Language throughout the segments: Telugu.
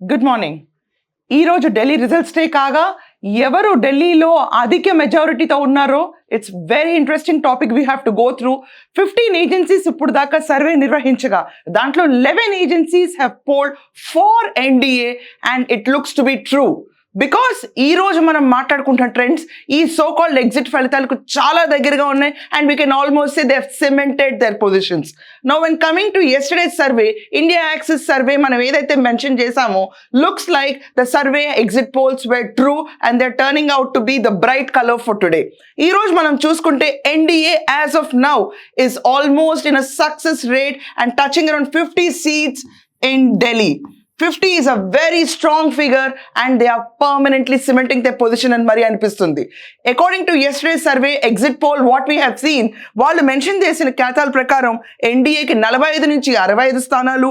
గుడ్ మార్నింగ్ ఈరోజు ఢిల్లీ రిజల్ట్స్ డే కాగా ఎవరు ఢిల్లీలో అధిక మెజారిటీతో ఉన్నారో it's very interesting topic we have to go through fifteen agencies ఇప్పుడు దాకా సర్వే నిర్వహించగా దాంట్లో eleven agencies have polled for NDA and it looks to be true because ఈ రోజు మనం మాట్లాడుకుంటున్న ట్రెండ్స్ ఈ సో కాల్డ్ ఎగ్జిట్ ఫలితాలకు చాలా దగ్గరగా ఉన్నాయి. And we can almost say they cemented their positions no when coming to yesterday survey India Axis survey మనం ఏదైతే మెన్షన్ చేసామో looks like the survey exit polls were true and they turning out to be the bright colour for today ఈ రోజు మనం చూసుకుంటే NDA as of now is almost in a success rate and touching around fifty seats in Delhi 50 is a very strong figure and they are permanently cementing their position అని మరి అనిపిస్తుంది. According to yesterday survey exit poll what we have seen వాళ్ళు మెన్షన్ చేసిన ఖ్యాతాల ప్రకారం ఎన్డీఏకి నలభై ఐదు నుంచి అరవై ఐదు స్థానాలు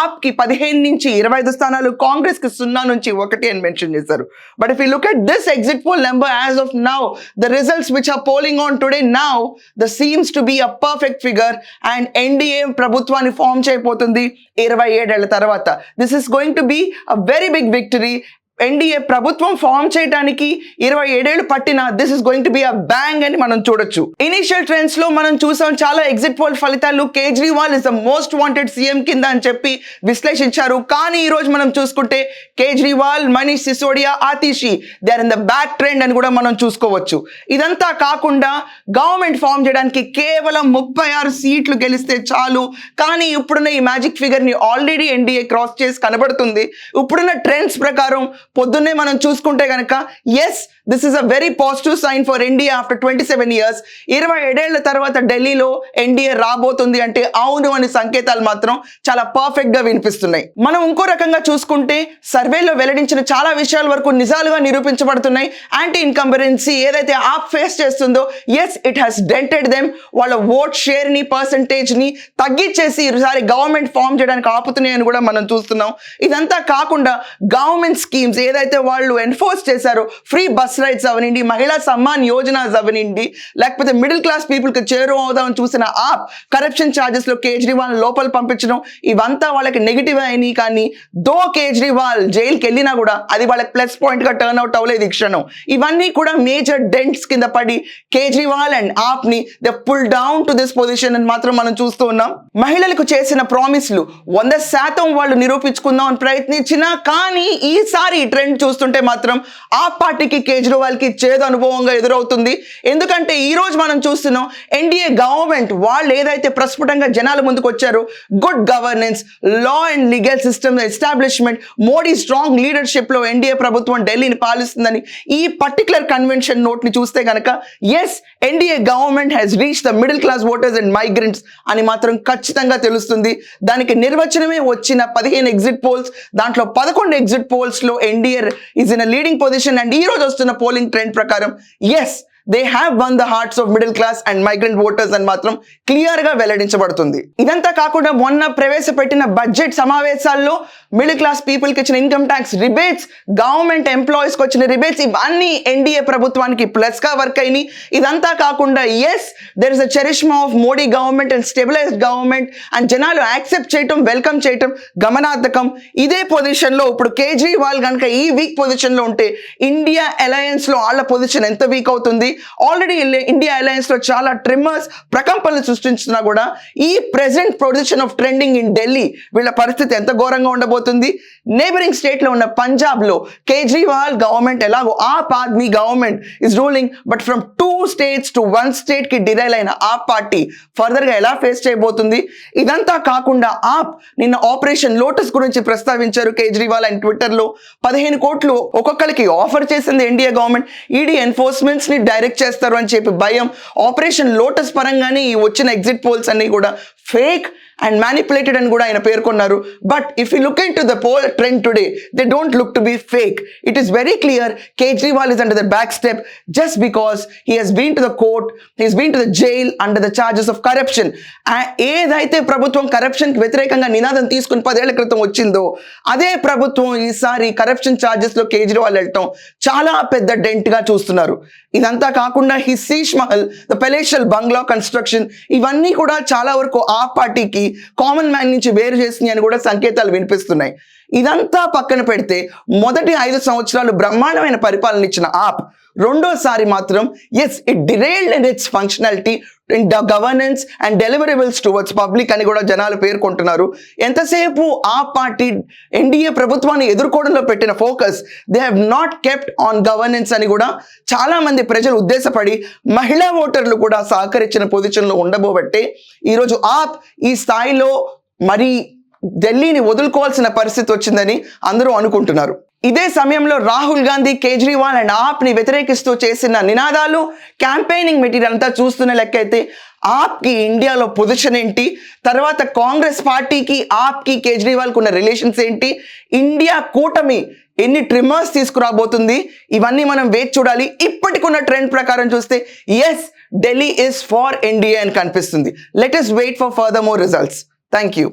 ఆప్కి పదిహేను నుంచి ఇరవై ఐదు స్థానాలు కాంగ్రెస్కి సున్నా నుంచి ఒకటి అని మెన్షన్ చేశారు. But if you look at this exit poll number as of now the results which are polling on today now the seems to be a perfect figure and NDA ప్రభుత్వాన్ని ఫామ్ చేయబోతుంది ఇరవై ఏడేళ్ళ తర్వాత. This is is going to be a very big victory NDA ప్రభుత్వం ఫామ్ చేయడానికి ఇరవై ఏడేళ్ళు పట్టిన this is going to be a bang అని మనం చూడొచ్చు. ఇనిషియల్ ట్రెండ్స్లో మనం చూసాం చాలా ఎగ్జిట్ పోల్ ఫలితాలు Kejriwal is the most wanted CM కింద అని చెప్పి విశ్లేషించారు. కానీ ఈ రోజు మనం చూసుకుంటే Kejriwal Manish Sisodia Atishi they are in the back trend అని కూడా మనం చూసుకోవచ్చు. ఇదంతా కాకుండా గవర్నమెంట్ ఫామ్ చేయడానికి కేవలం ముప్పై ఆరు సీట్లు గెలిస్తే చాలు. కానీ ఇప్పుడున్న ఈ మ్యాజిక్ ఫిగర్ని ఆల్రెడీ ఎన్డీఏ క్రాస్ చేసి కనబడుతుంది. ఇప్పుడున్న ట్రెండ్స్ ప్రకారం పొద్దున్నే మనం చూసుకుంటే కనుక yes this is a very positive sign for India after twenty seven years ఇరవై ఏడేళ్ళ తర్వాత ఢిల్లీలో ఎన్డీఏ రాబోతుంది అంటే అవును అనే సంకేతాలు మాత్రం చాలా పర్ఫెక్ట్గా వినిపిస్తున్నాయి. మనం ఇంకో రకంగా చూసుకుంటే సర్వేలో వెల్లడించిన చాలా విషయాల వరకు నిజాలుగా నిరూపించబడుతున్నాయి. యాంటీ ఇన్కంబరెన్సీ ఏదైతే ఆప్ ఫేస్ చేస్తుందో yes it has dented them వాళ్ళ ఓట్ షేర్ని పర్సంటేజ్ని తగ్గించేసి ఈసారి గవర్నమెంట్ ఫామ్ చేయడానికి ఆపుతున్నాయని కూడా మనం చూస్తున్నాం. ఇదంతా కాకుండా గవర్నమెంట్ స్కీమ్స్ ఏదైతే వాళ్ళు ఎన్ఫోర్స్ చేశారో ఫ్రీ బస్ రైడ్స్ అవనండి మహిళా సమ్మాన్ యోజనాస్ అవనండి లేకపోతే మిడిల్ క్లాస్ పీపుల్కి చేరువ అవుదామని చూసిన ఆప్ కరప్షన్ ఛార్జెస్లో కేజ్రీవాల్ లోపల పంపించడం ఇవంతా వాళ్ళకి నెగిటివ్ అయినాయి కానీ దో కేజ్రీవాల్ జైలుకి వెళ్ళినా కూడా అది వాళ్ళకి ప్లస్ పాయింట్గా టర్న్ అవుట్ అవ్వలేదు ఈ క్షణం ఇవన్నీ కూడా మేజర్ డెంట్స్ కింద పడి Kejriwal and ఆప్ని the pull down to this position అని మాత్రం మనం చూస్తూ ఉన్నాం మహిళలకు చేసిన ప్రామిస్లు వంద శాతం వాళ్ళు నిరూపించుకుందాం అని ప్రయత్నించినా కానీ ఈసారి ట్రెండ్ చూస్తుంటే మాత్రం ఆ పార్టీకి కేజ్రీవాల్ కి చేదు అనుభవంగా ఎదురవుతుంది. ఎందుకంటే ఈ రోజు మనం చూస్తున్నాం ఎన్డీఏ గవర్నమెంట్ వాళ్ళు ఏదైతే ప్రస్ఫుటంగా జనాల ముందుకు వచ్చారో good governance law and legal system establishment Modi strong లీడర్షిప్లో NDA ప్రభుత్వం ఢిల్లీని పాలిస్తుందని ఈ పర్టికులర్ కన్వెన్షన్ నోట్ని చూస్తే కనుక yes NDA government has reach the middle class voters and migrants అని మాత్రం ఖచ్చితంగా తెలుస్తుంది. దానికి నిర్వచనమే వచ్చిన పదిహేను ఎగ్జిట్ పోల్స్ దాంట్లో పదకొండు exit పోల్స్లో NDA is in leading position and ఈ రోజు వస్తున్న పోలింగ్ ట్రెండ్ ప్రకారం yes they have won the hearts of middle class and migrant voters అని మాత్రం క్లియర్గా వెల్లడించబడుతుంది. ఇదంతా కాకుండా మొన్న ప్రవేశపెట్టిన బడ్జెట్ సమావేశాల్లో మిడిల్ క్లాస్ పీపుల్కి ఇచ్చిన ఇన్కమ్ ట్యాక్స్ రిబేట్స్ గవర్నమెంట్ ఎంప్లాయీస్కి వచ్చిన రిబేట్స్ ఇవన్నీ ఎన్డీఏ ప్రభుత్వానికి ప్లస్గా వర్క్ అయినాయి. ఇదంతా కాకుండా yes there is a charisma of Modi government and stabilized government and జనాలు యాక్సెప్ట్ చేయటం వెల్కమ్ చేయటం గమనార్థకం. ఇదే పొజిషన్లో ఇప్పుడు కేజ్రీవాల్ కనుక ఈ వీక్ పొజిషన్లో ఉంటే ఇండియా అలయన్స్లో వాళ్ళ పొజిషన్ ఎంత వీక్ అవుతుంది? ఆల్రెడీ ఇండియా అలయన్స్లో చాలా ట్రిమ్మర్స్ ప్రకంపనలు సృష్టించినా కూడా ఈ present position of trending in Delhi వీళ్ళ పరిస్థితి ఎంత ఘోరంగా ఉండబోతుంది? నేబరింగ్ స్టేట్లో ఉన్న పంజాబ్లో కేజ్రీవాల్ గవర్నమెంట్ ఎలాగో Aam Aadmi government is ruling but from two states to one స్టేట్కి డిరైల్ అయిన ఆ పార్టీ ఫర్దర్గా ఎలా ఫేస్ చేయబోతుంది? ఇదంతా కాకుండా ఆప్ నిన్న ఆపరేషన్ లోటస్ గురించి ప్రస్తావించారు కేజ్రీవాల్ అండ్ ట్విట్టర్లో పదిహేను కోట్లు ఒక్కొక్కరికి ఆఫర్ చేసింది ఎన్డీఏ గవర్నమెంట్ ఈడీ ఎన్ఫోర్స్మెంట్స్ని డైరెక్ట్ చేస్తారు అని చెప్పి భయం. ఆపరేషన్ లోటస్ పరంగానే ఈ వచ్చిన ఎగ్జిట్ పోల్స్ అన్ని కూడా ఫేక్ అండ్ మ్యానిపులేటెడ్ అని కూడా ఆయన పేర్కొన్నారు. But if you look into the poll trend today they don't look to be fake it is very clear Kejriwal is under the back step just because he he's been to the court he's been to the jail under the charges of corruption ఏదైతే ప్రభుత్వం కరప్షన్కి వ్యతిరేకంగా నినాదం తీసుకుని పదేళ్ళ క్రితం వచ్చిందో అదే ప్రభుత్వం ఈసారి కరప్షన్ ఛార్జెస్లో కేజ్రీవాల్ వెళ్ళటం చాలా పెద్ద డెంట్గా చూస్తున్నారు. ఇదంతా కాకుండా హిస్సీష్ Mahal the palatial bungalow construction ఇవన్నీ కూడా చాలా వరకు ఆ పార్టీకి కామన్ మ్యాన్ నుంచి వేరు చేసినాయి అని కూడా సంకేతాలు వినిపిస్తున్నాయి. ఇదంతా పక్కన పెడితే మొదటి ఐదు సంవత్సరాలు బ్రహ్మాండమైన పరిపాలన ఇచ్చిన ఆప్ రెండోసారి మాత్రం yes it derailed and its functionality in the governance and deliverables towards public అని కూడా జనాలు పేర్కొంటున్నారు. ఎంతసేపు ఆ పార్టీ ఎన్డీఏ ప్రభుత్వాన్ని ఎదుర్కోవడంలో పెట్టిన focus they have not kept on governance అని కూడా చాలామంది ప్రజలు ఉద్దేశపడి మహిళా ఓటర్లు కూడా సహకరించిన పొజిషన్లో ఉండబోబట్టే ఈరోజు ఆప్ ఈ స్థాయిలో మరి ఢిల్లీని వదులుకోవాల్సిన పరిస్థితి వచ్చిందని అందరూ అనుకుంటున్నారు. ఇదే సమయంలో రాహుల్ గాంధీ కేజ్రీవాల్ అండ్ ఆప్ని వ్యతిరేకిస్తూ చేసిన నినాదాలు క్యాంపెయినింగ్ మెటీరియల్ అంతా చూస్తున్న లెక్క అయితే ఆప్కి ఇండియాలో పొజిషన్ ఏంటి? తర్వాత కాంగ్రెస్ పార్టీకి ఆప్కి కేజ్రీవాల్కి ఉన్న రిలేషన్స్ ఏంటి? ఇండియా కూటమి ఎన్ని ట్రిమ్మర్స్ తీసుకురాబోతుంది? ఇవన్నీ మనం వేచి చూడాలి. ఇప్పటికున్న ట్రెండ్ ప్రకారం చూస్తే yes Delhi is for India అని కనిపిస్తుంది. Let us wait for further more results thank you